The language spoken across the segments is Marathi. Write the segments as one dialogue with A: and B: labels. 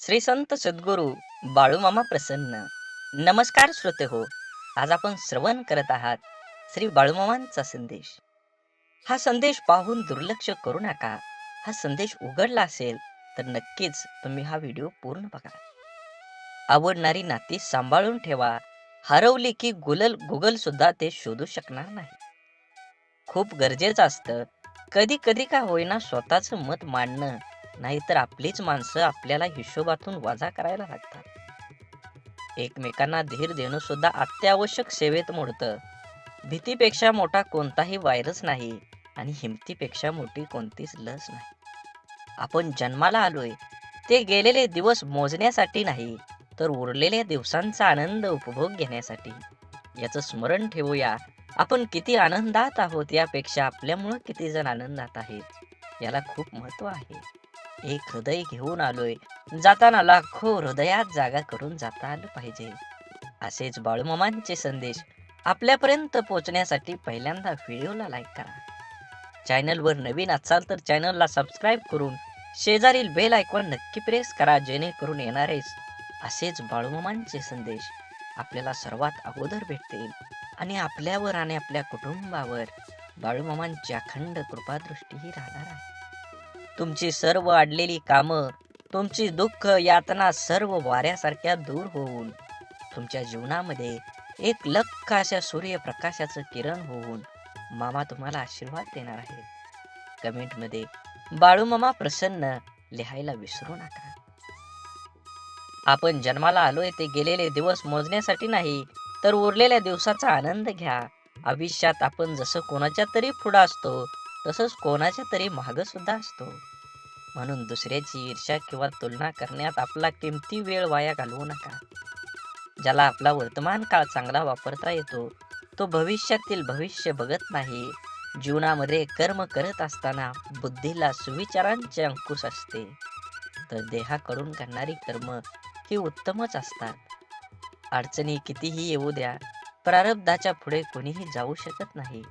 A: श्री संत सद्गुरू बाळूमामा प्रसन्न. नमस्कार श्रोते हो आज आपण श्रवण करत आहात श्री बाळूमामांचा संदेश. हा संदेश पाहून दुर्लक्ष करू नका. हा संदेश उघडला असेल तर नक्कीच तुम्ही हा व्हिडिओ पूर्ण बघा. आवडणारी नाती सांभाळून ठेवा. हरवली की गुगल गुगल सुद्धा ते शोधू शकणार नाही. खूप गरजेचं असतं. कधी कधी का होईना स्वतःचं मत मांडणं नाहीतर आपलीच माणसं आपल्याला हिशोबातून वजा करायला लागतात. एकमेकांना धीर देणं सुद्धा अत्यावश्यक सेवेत मोडतं. भीतीपेक्षा मोठा कोणताही व्हायरस नाही आणि हिमतीपेक्षा मोठी कोणतीच लस नाही. आपण जन्माला आलोय. ते गेलेले दिवस मोजण्यासाठी नाही तर उरलेल्या दिवसांचा आनंद उपभोग घेण्यासाठी. याचं स्मरण ठेवूया. आपण किती आनंदात आहोत यापेक्षा आपल्यामुळं किती जण आनंदात आहेत याला खूप महत्त्व आहे. एक हृदय घेऊन आलोय. जाताना लाखो हृदयात जागा करून जाता आलं पाहिजे. असेच बाळूमामांचे संदेश आपल्यापर्यंत पोहोचण्यासाठी पहिल्यांदा व्हिडिओला लाईक करा. चॅनलवर नवीन असाल तर चॅनलला सबस्क्राईब करून शेजारील बेल आयकॉन नक्की प्रेस करा जेणेकरून येणारेच असेच बाळूमामांचे संदेश आपल्याला सर्वात अगोदर भेटतील. आणि आपल्यावर आणि आपल्या कुटुंबावर बाळूमामांची अखंड कृपादृष्टीही राहणार आहे. तुमची सर्व अडलेली कामं तुमची दुःख यातना सर्व वाऱ्यासारख्या दूर होऊन तुमच्या जीवनामध्ये एक लख अशा सूर्यप्रकाशाचं किरण होऊन मामा तुम्हाला आशीर्वाद देणार आहे कमेंटमध्ये बाळूमामा प्रसन्न लिहायला विसरू नका. आपण जन्माला आलोय ते गेलेले दिवस मोजण्यासाठी नाही तर उरलेल्या दिवसाचा आनंद घ्या. आयुष्यात आपण जसं कोणाच्या तरी पुढं असतो तसंच कोणाच्या तरी मागं सुद्धा असतो. म्हणून दुसऱ्याची ईर्ष्या किंवा तुलना करण्यात आपला किमती वेळ वाया घालवू नका. ज्याला आपला वर्तमान काळ चांगला वापरता येतो तो भविष्यातील भविष्य बघत नाही. जीवनामध्ये कर्म करत असताना बुद्धीला सुविचारांचे अंकुश असते. तर देहाकडून करणारी कर्म ही उत्तमच असतात. अडचणी कितीही येऊ द्या प्रारब्धाच्या पुढे कोणीही जाऊ शकत नाही.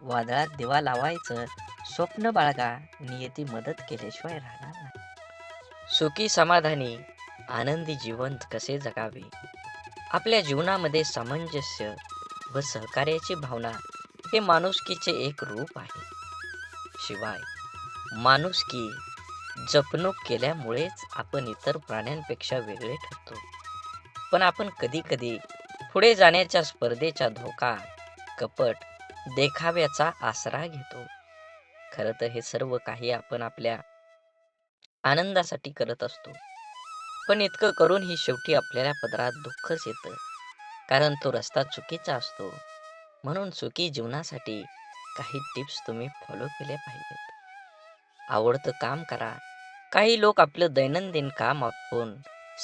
A: वादळात दिवा लावायचं. स्वप्न बाळगा नियती मदत केल्याशिवाय राहणार नाही. सुखी समाधानी आनंदी जीवन कसे जगावे? आपल्या जीवनामध्ये सामंजस्य व सहकार्याची भावना हे माणुसकीचे एक रूप आहे. शिवाय माणुसकी जपणूक केल्यामुळेच आपण इतर प्राण्यांपेक्षा वेगळे ठरतो. पण आपण कधी कधी पुढे जाण्याच्या स्पर्धेचा धोका कपट देखाव्याचा आसरा घेतो. खरं तर हे सर्व काही आपण आपल्या आनंदासाठी करत असतो. पण इतकं करून ही शेवटी आपल्याला पदरात दुःखच येतं. कारण तो रस्ता चुकीचा असतो. म्हणून सुखी जीवनासाठी काही टिप्स तुम्ही फॉलो केल्या पाहिजेत. आवडतं काम करा. काही लोक आपलं दैनंदिन काम आपण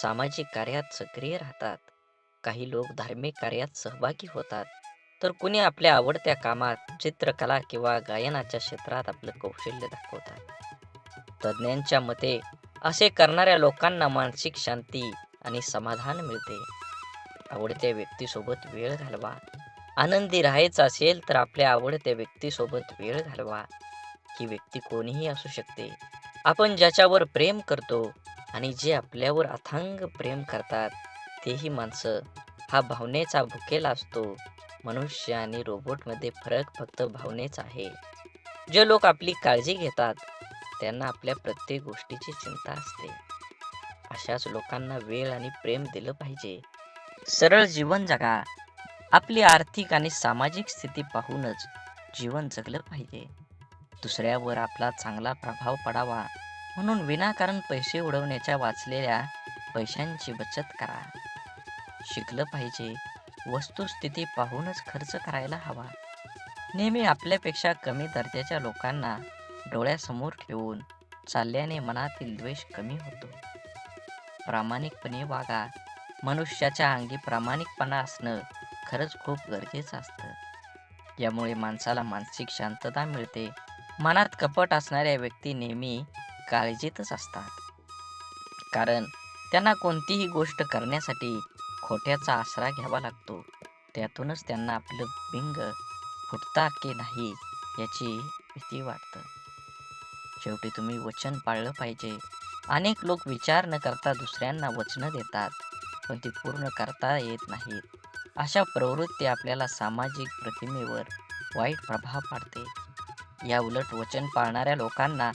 A: सामाजिक कार्यात सक्रिय राहतात. काही लोक धार्मिक कार्यात सहभागी होतात. तर कुणी आपल्या आवडत्या कामात चित्रकला किंवा गायनाच्या क्षेत्रात आपलं कौशल्य दाखवतात? तज्ज्ञांच्या मते असे करणाऱ्या लोकांना मानसिक शांती आणि समाधान मिळते. आवडत्या व्यक्तीसोबत वेळ घालवा. आनंदी राहायचं असेल तर आपल्या आवडत्या व्यक्तीसोबत वेळ घालवा. ही व्यक्ती कोणीही असू शकते. आपण ज्याच्यावर प्रेम करतो आणि जे आपल्यावर अथांग प्रेम करतात तेही माणसं हा भावनेचा भुकेला असतो. मनुष्य आणि रोबोटमध्ये फरक फक्त भावनेच आहे. जे लोक आपली काळजी घेतात त्यांना आपल्या प्रत्येक गोष्टीची चिंता असते. अशाच लोकांना वेळ आणि प्रेम दिलं पाहिजे. सरळ जीवन जगा. आपली आर्थिक आणि सामाजिक स्थिती पाहूनच जीवन जगलं पाहिजे. दुसऱ्यावर आपला चांगला प्रभाव पडावा म्हणून विनाकारण पैसे उडवण्याच्या वाचलेल्या पैशांची बचत करा. शिकलं पाहिजे वस्तुस्थिती पाहूनच खर्च करायला हवा. नेहमी आपल्यापेक्षा कमी दर्जाच्या लोकांना डोळ्यासमोर ठेवून चालल्याने मनातील द्वेष कमी होतो. प्रामाणिकपणे वागा. मनुष्याच्या अंगी प्रामाणिकपणा असणं खरंच खूप गरजेचं असतं. यामुळे माणसाला मानसिक शांतता मिळते. मनात कपट असणाऱ्या व्यक्ती नेहमी काळजीतच असतात. कारण त्यांना कोणतीही गोष्ट करण्यासाठी खोट्याचा आसरा घ्यावा लागतो. त्यातूनच त्यांना आपलं बिंग फुटता की नाही याची भीती वाटतं. शेवटी तुम्ही वचन पाळलं पाहिजे. अनेक लोक विचार न करता दुसऱ्यांना वचनं देतात पण ती पूर्ण करता येत नाहीत. अशा प्रवृत्ती आपल्याला सामाजिक प्रतिमेवर वाईट प्रभाव पाडते. या उलट वचन पाळणाऱ्या लोकांना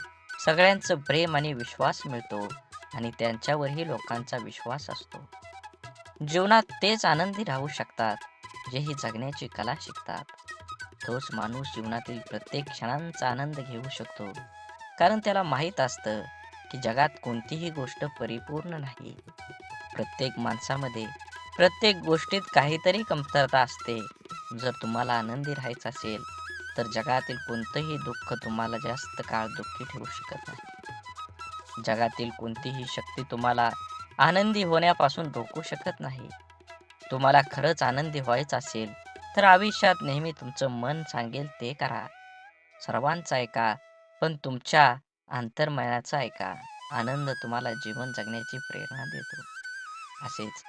A: सगळ्यांचं प्रेम आणि विश्वास मिळतो आणि त्यांच्यावरही लोकांचा विश्वास असतो. जीवनात तेच आनंदी राहू शकतात जे ही जगण्याची कला शिकतात. तोच माणूस जीवनातील प्रत्येक क्षणांचा आनंद घेऊ शकतो. कारण त्याला माहीत असतं की जगात कोणतीही गोष्ट परिपूर्ण नाही. प्रत्येक माणसामध्ये प्रत्येक गोष्टीत काहीतरी कमतरता असते. जर तुम्हाला आनंदी राहायचं असेल तर जगातील कोणतंही दुःख तुम्हाला जास्त काळ दुःखी ठेवू शकत नाही. जगातील कोणतीही शक्ती तुम्हाला आनंदी होण्यापासून रोखू शकत नाही. तुम्हाला खरंच आनंदी व्हायचं असेल तर आयुष्यात नेहमी तुमचं मन सांगेल ते करा. सर्वांचं ऐका पण तुमच्या अंतर्मनाचा ऐका. आनंद तुम्हाला जीवन जगण्याची प्रेरणा देतो. असेच.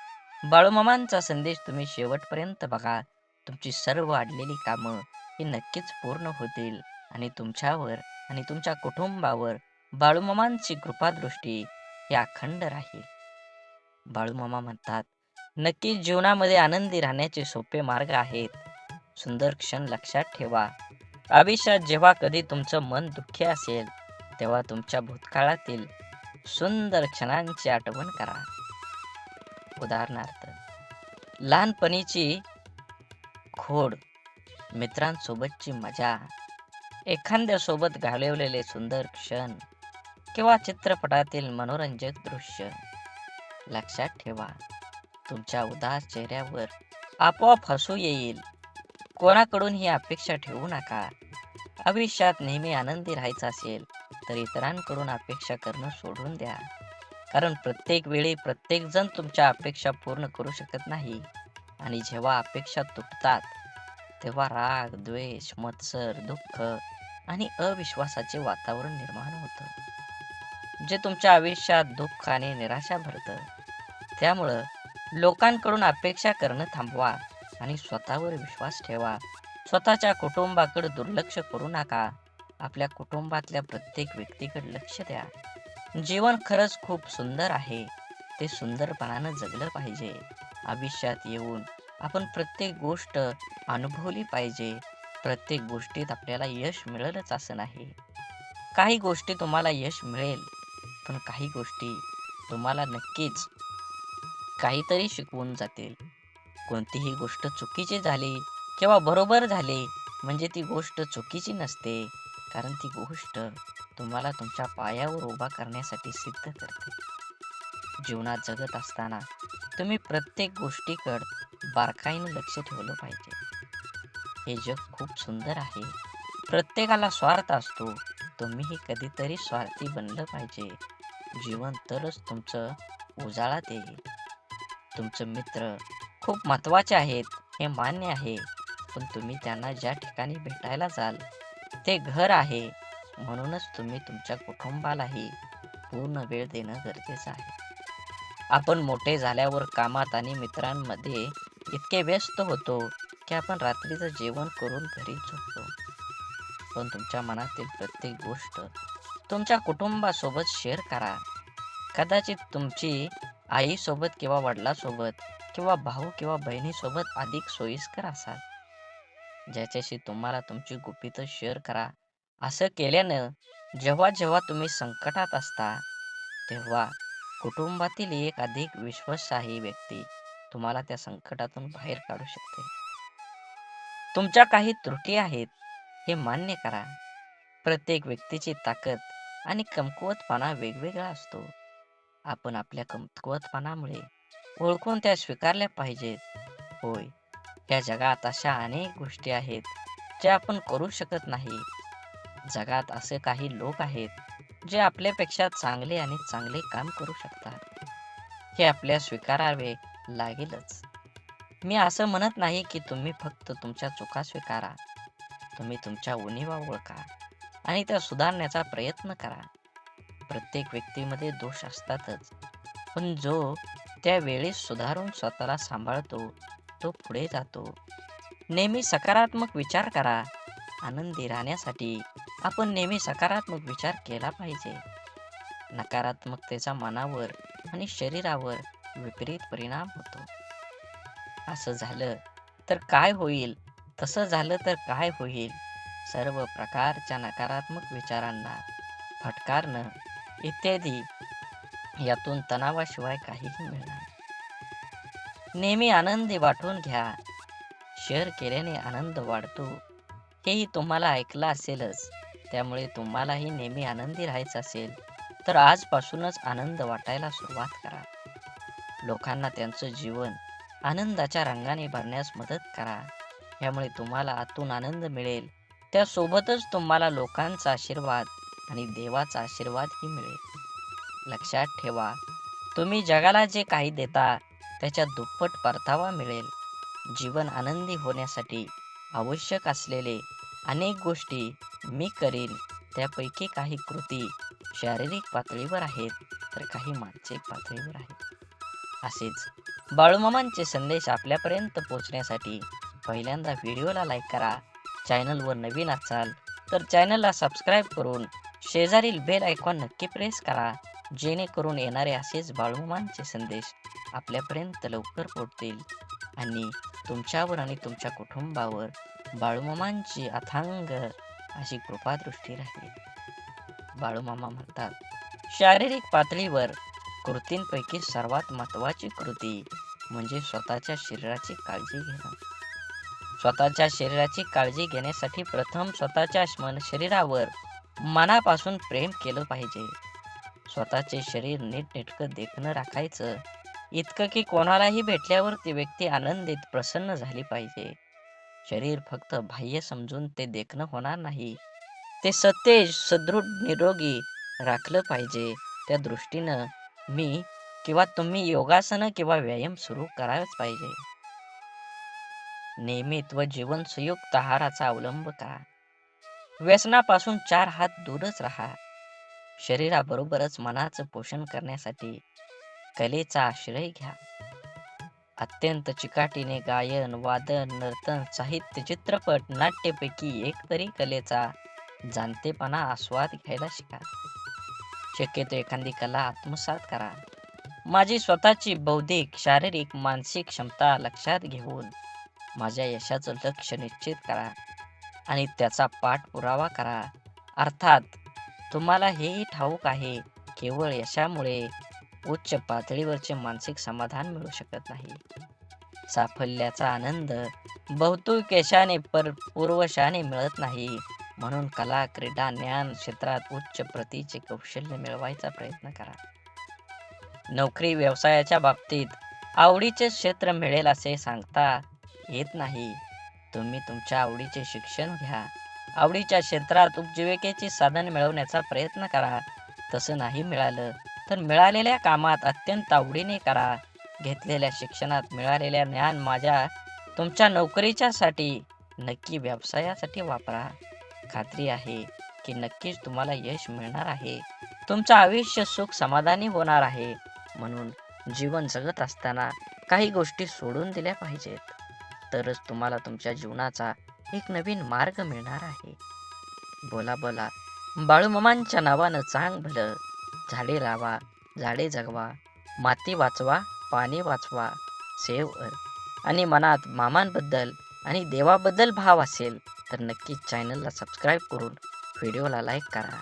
A: बाळूमामांचा संदेश तुम्ही शेवटपर्यंत बघा. तुमची सर्व अडलेली कामं ही नक्कीच पूर्ण होतील. आणि तुमच्यावर आणि तुमच्या कुटुंबावर बाळूमामांची कृपादृष्टी ही अखंड राहील. बाळूमामा म्हणतात नक्कीच जीवनामध्ये आनंदी राहण्याचे सोपे मार्ग आहेत. सुंदर क्षण लक्षात ठेवा. आयुष्यात जेव्हा कधी तुमचं मन दुःखी असेल तेव्हा तुमच्या भूतकाळातील सुंदर क्षणांची आठवण करा. उदाहरणार्थ लहानपणीची खोड मित्रांसोबतची मजा एखाद्यासोबत घालवलेले सुंदर क्षण किंवा चित्रपटातील मनोरंजक दृश्य. लक्षात ठेवा. तुमच्या उदास चेहऱ्यावर आपोआप हसू येईल. कोणाकडून ही अपेक्षा ठेवू नका. आयुष्यात नेहमी आनंदी राहायचं असेल तर इतरांकडून अपेक्षा करणं सोडून द्या. कारण प्रत्येक वेळी प्रत्येक जण तुमच्या अपेक्षा पूर्ण करू शकत नाही. आणि जेव्हा अपेक्षा तुटतात तेव्हा राग द्वेष मत्सर दुःख आणि अविश्वासाचे वातावरण निर्माण होतं. जे तुमच्या आयुष्यात दुःख आणि निराशा भरतं त्यामुळं लोकांकडून अपेक्षा करणं थांबवा आणि स्वतःवर विश्वास ठेवा. स्वतःच्या कुटुंबाकडे दुर्लक्ष करू नका. आपल्या कुटुंबातल्या प्रत्येक व्यक्तीकडे लक्ष द्या. जीवन खरंच खूप सुंदर आहे. ते सुंदरपणानं जगलं पाहिजे. आयुष्यात येऊन आपण प्रत्येक गोष्ट अनुभवली पाहिजे. प्रत्येक गोष्टीत आपल्याला यश मिळेलच असं नाही. काही गोष्टी तुम्हाला यश मिळेल पण काही गोष्टी तुम्हाला नक्कीच काहीतरी शिकवून जातील. कोणतीही गोष्ट चुकीची झाली किंवा बरोबर झाली म्हणजे ती गोष्ट चुकीची नसते. कारण ती गोष्ट तुम्हाला तुमच्या पायावर उभा करण्यासाठी सिद्ध करते. जीवनात जगत असताना तुम्ही प्रत्येक गोष्टीकडे बारकाईने लक्ष ठेवलं पाहिजे. हे जग खूप सुंदर आहे. प्रत्येकाला स्वार्थ असतो. तुम्हीही कधीतरी स्वार्थी बनलं पाहिजे. जीवन तरच तुमचं उजाळात येईल. तुमचे मित्र खूप महत्त्वाचे आहेत हे मान्य आहे. पण तुम्ही त्यांना ज्या ठिकाणी भेटायला जाल ते घर आहे. म्हणूनच तुम्ही तुमच्या कुटुंबालाही पूर्ण वेळ देणं गरजेचं आहे. आपण मोठे झाल्यावर कामात आणि मित्रांमध्ये इतके व्यस्त होतो की आपण रात्रीचं जेवण करून घरी झोपतो. पण तुमच्या मनातील प्रत्येक गोष्ट तुमच्या कुटुंबासोबत शेअर करा. कदाचित तुमची आईसोबत किंवा वडिलासोबत किंवा भाऊ किंवा बहिणीसोबत अधिक सोयीस्कर असाल. ज्याच्याशी तुम्हाला तुमची गुपितं शेअर करा. असं केल्यानं जेव्हा जेव्हा तुम्ही संकटात असता तेव्हा कुटुंबातील एक अधिक विश्वासाही व्यक्ती तुम्हाला त्या संकटातून बाहेर काढू शकते. तुमच्या काही त्रुटी आहेत हे मान्य करा. प्रत्येक व्यक्तीची ताकद आणि कमकुवतपणा वेगवेगळा असतो. आपण आपल्या कमकुवतपणामुळे ओळखून त्या स्वीकारल्या पाहिजेत. होय या जगात अशा अनेक गोष्टी आहेत ज्या आपण करू शकत नाही. जगात असे काही लोक आहेत जे आपल्यापेक्षा चांगले आणि चांगले काम करू शकतात. हे आपल्या स्वीकारावे लागेलच. मी असं म्हणत नाही की तुम्ही फक्त तुमच्या चुका स्वीकारा. तुम्ही तुमच्या उणीवा ओळखा आणि त्या सुधारण्याचा प्रयत्न करा. प्रत्येक व्यक्तीमध्ये दोष असतातच. पण जो त्या वेळेस सुधारून स्वतःला सांभाळतो तो पुढे जातो. नेहमी सकारात्मक विचार करा. आनंदी राहण्यासाठी आपण नेहमी सकारात्मक विचार केला पाहिजे. नकारात्मकतेचा मनावर आणि शरीरावर विपरीत परिणाम होतो. असं झालं तर काय होईल? तसं झालं तर काय होईल? सर्व प्रकारच्या नकारात्मक विचारांना फटकारणं इत्यादी यातून तणावाशिवाय काहीही मिळणार नेहमी आनंदी वाटून घ्या. शेअर केल्याने आनंद वाढतो. हेही तुम्हाला ऐकलं असेलच. त्यामुळे तुम्हालाही नेहमी आनंदी राहायचं असेल तर आजपासूनच आनंद वाटायला सुरुवात करा. लोकांना त्यांचं जीवन आनंदाच्या रंगाने भरण्यास मदत करा. यामुळे तुम्हाला आतून आनंद मिळेल. त्यासोबतच तुम्हाला लोकांचा आशीर्वाद आणि देवाचा आशीर्वादही मिळेल. लक्षात ठेवा तुम्ही जगाला जे काही देता त्याच्या दुप्पट परतावा मिळेल. जीवन आनंदी होण्यासाठी आवश्यक असलेले अनेक गोष्टी मी करीन. त्यापैकी काही कृती शारीरिक पातळीवर आहेत तर काही मानसिक पातळीवर आहेत. असेच बाळूमामांचे संदेश आपल्यापर्यंत पोहोचण्यासाठी पहिल्यांदा व्हिडिओला लाईक करा. चॅनलवर नवीन असाल तर चॅनलला सबस्क्राईब करून शेजारील बेल आयकॉन नक्की प्रेस करा जेणेकरून येणारे असेच बाळूमामांचे संदेश आपल्यापर्यंत लवकर पोहोचतील. आणि तुमच्यावर आणि तुमच्या कुटुंबावर बाळूमामांची अथांग अशी कृपादृष्टी राहील. बाळूमामा म्हणतात शारीरिक पातळीवर कृतींपैकी सर्वात महत्वाची कृती म्हणजे स्वतःच्या शरीराची काळजी घेणं. स्वतःच्या शरीराची काळजी घेण्यासाठी प्रथम स्वतःच्या मन शरीरावर मनापासून प्रेम केलं पाहिजे. स्वतःचे शरीर नीटनेटकं देखणं राखायचं. इतकं की कोणालाही भेटल्यावर ती व्यक्ती आनंदित प्रसन्न झाली पाहिजे. शरीर फक्त बाह्य समजून ते देखणं होणार नाही. ते सतेज सदृढ निरोगी राखलं पाहिजे. त्या दृष्टीनं मी किंवा तुम्ही योगासनं किंवा व्यायाम सुरू करायच पाहिजे. नियमित व जीवन संयुक्त आहाराचा अवलंब करा. व्यसनापासून चार हात दूरच राहा. शरीराबरोबरच मनाचं पोषण करण्यासाठी कलेचा आश्रय घ्या. अत्यंत चिकाटीने गायन वादन नर्तन साहित्य चित्रपट नाट्यपैकी एक तरी कलेचा जाणतेपणा आस्वाद घ्यायला शिका. शक्यतो एखादी कला आत्मसात करा. माझी स्वतःची बौद्धिक शारीरिक मानसिक क्षमता लक्षात घेऊन माझ्या यशाचं लक्ष निश्चित करा. आणि त्याचा पाठपुरावा करा. अर्थात तुम्हाला हेही ठाऊक आहे केवळ यशामुळे उच्च पातळीवरचे मानसिक समाधान मिळू शकत नाही. साफल्याचा आनंद बहुतेक यशाने पर पूर्वशाने मिळत नाही. म्हणून कला क्रीडा ज्ञान क्षेत्रात उच्च प्रतीचे कौशल्य मिळवायचा प्रयत्न करा. नोकरी व्यवसायाच्या बाबतीत आवडीचे क्षेत्र मिळेल असे सांगता येत नाही. तुम्ही तुमच्या आवडीचे शिक्षण घ्या. आवडीच्या क्षेत्रात उपजीविकेचे साधन मिळवण्याचा प्रयत्न करा. तसं नाही मिळालं तर मिळालेल्या कामात अत्यंत आवडीने करा. घेतलेल्या शिक्षणात मिळालेल्या ज्ञान माझ्या तुमच्या नोकरीच्यासाठी नक्की व्यवसायासाठी वापरा. खात्री आहे की नक्कीच तुम्हाला यश मिळणार आहे. तुमचं आयुष्य सुख समाधानी होणार आहे. म्हणून जीवन जगत असताना काही गोष्टी सोडून दिल्या पाहिजेत. तरच तुम्हाला तुमच्या जीवनाचा एक नवीन मार्ग मिळणार आहे. बोला बोला. बाळूमामांच्या नावानं चांग भलं. झाडे लावा झाडे जगवा माती वाचवा पाणी वाचवा सेव अर. आणि मनात मामांबद्दल आणि देवाबद्दल भाव असेल तर नक्कीच चॅनलला सबस्क्राईब करून व्हिडिओला लाईक करा.